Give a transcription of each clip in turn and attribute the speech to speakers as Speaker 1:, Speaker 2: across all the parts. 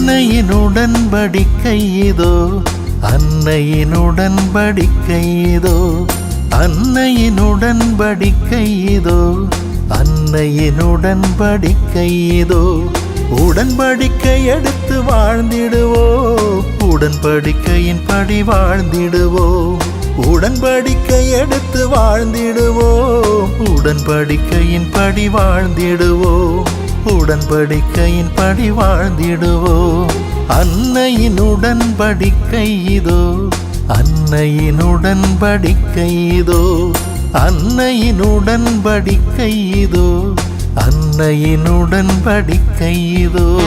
Speaker 1: அன்னையின் உடன்படிக்கை இதோ அன்னையின் உடன்படிக்கை இதோ அன்னையின் உடன்படிக்கை இதோ அன்னையின் உடன்படிக்கை இதோ உடன்படிக்கை எடுத்து வாழ்ந்திடுவோ? உடன்படிக்கையின் படி வாழ்ந்திடுவோ? உடன்படிக்கை எடுத்து வாழ்ந்திடுவோ? உடன்படிக்கையின் படி வாழ்ந்திடுவோ? உடன்படிக்கையின் படி வாழ்ந்திடுவோம் அன்னையின் உடன்படிக்கை இதோ? அன்னையின் உடன்படிக்கை இதோ? அன்னையின் உடன்படிக்கை இதோ? அன்னையின் உடன்படிக்கை இதோ?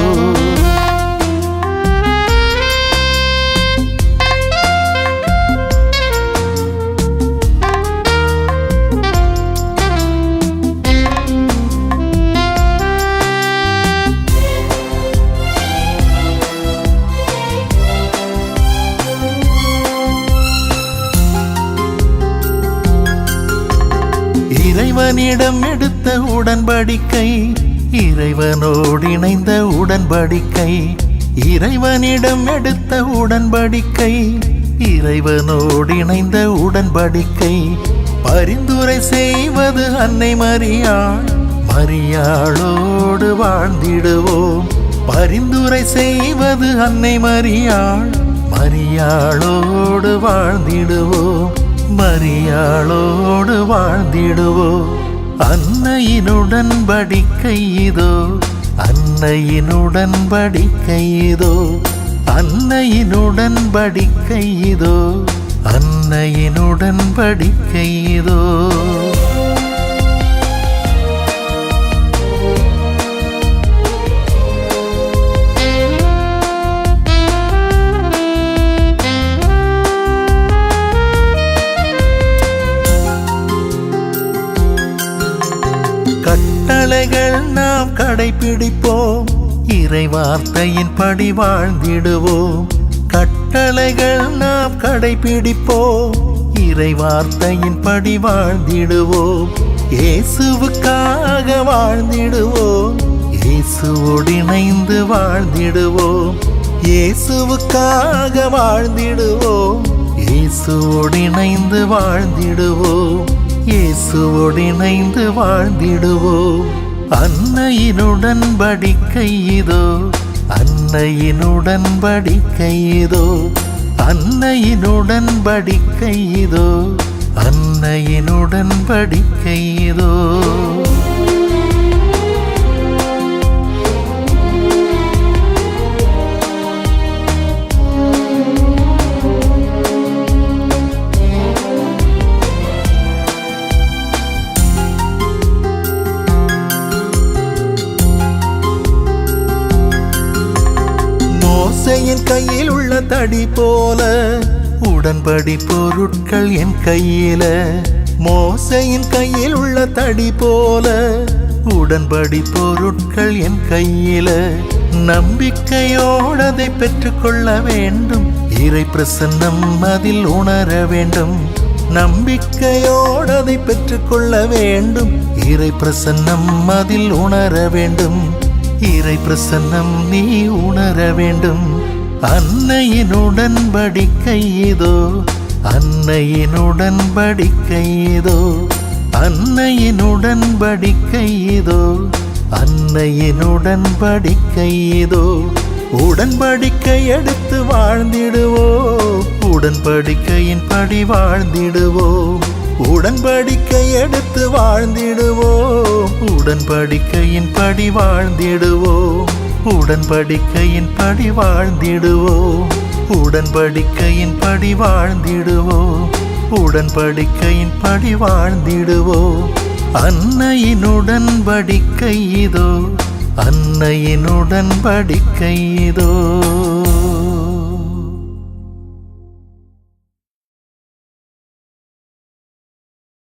Speaker 1: இறைவனிடம் எடுத்த உடன்படிக்கை இறைவனோடு இணைந்த உடன்படிக்கை இறைவனிடம் எடுத்த உடன்படிக்கை இறைவனோடு இணைந்த உடன்படிக்கை. பரிந்துரை செய்வது அன்னை மரியாள் மரியாளோடு வாழ்ந்திடுவோம். பரிந்துரை செய்வது அன்னை மரியாள் மரியாளோடு வாழ்ந்திடுவோம். மரியாளோடு வாழ்ந்திடுவோ. அன்னையினுடன் படிக்கை இதோ. அன்னையினுடன் படிக்கை இதோ. அன்னையினுடன் படிக்கை இதோ. அன்னையினுடன் படிக்கை இதோ. நாம் கடைபிடிப்போம். இறை வார்த்தையின் படி வாழ்ந்திடுவோம். கட்டளைகள் நாம் கடைபிடிப்போம். இறை வார்த்தையின் படி வாழ்ந்திடுவோம். இயேசுவுக்காக வாழ்ந்திடுவோம். இயேசுவோடு இணைந்து வாழ்ந்திடுவோம். இயேசுவுக்காக வாழ்ந்திடுவோம். இயேசுவோடு இணைந்து வாழ்ந்திடுவோம். இயேசுவோடு இணைந்து வாழ்ந்திடுவோம். அன்னையினுடன் படிக்கை இதோ அன்னையினுடன் படிக்கை இதோ அன்னையினுடன் படிக்கை இதோ அன்னையினுடன் படிக்கை இதோ. கையில் உள்ள தடி போல உடன்படி பொருட்கள் என் கையில. மோசையின் கையில் உள்ள தடி போல உடன்படி பொருட்கள் என் கையில. நம்பிக்கையோடு அதை பெற்றுக்கொள்ள வேண்டும். இறை பிரசன்னம் அதில் உணர வேண்டும். நம்பிக்கையோடு அதை பெற்றுக்கொள்ள வேண்டும். இறை பிரசன்னம் அதில் உணர வேண்டும். இறை பிரசன்னம் நீ உணர வேண்டும். அன்னையின் உடன்படிக்கை இதோ அன்னையின் உடன்படிக்கை இதோ அன்னையின் உடன்படிக்கை இதோ அன்னையின் உடன்படிக்கை இதோ உடன்படிக்கை எடுத்து வாழ்ந்திடுவோம் உடன்படிக்கையின் படி வாழ்ந்திடுவோம் உடன்படிக்கை எடுத்து வாழ்ந்திடுவோம் உடன்படிக்கையின் படி வாழ்ந்திடுவோம் உடன்படிக்கையின் படி வாழ்ந்திடுவோம். உடன்படிக்கையின் படி வாழ்ந்திடுவோம். உடன்படிக்கையின் படி வாழ்ந்திடுவோம். அன்னையின் உடன்படிக்கை இதோ. அன்னையின் உடன்படிக்கை இதோ.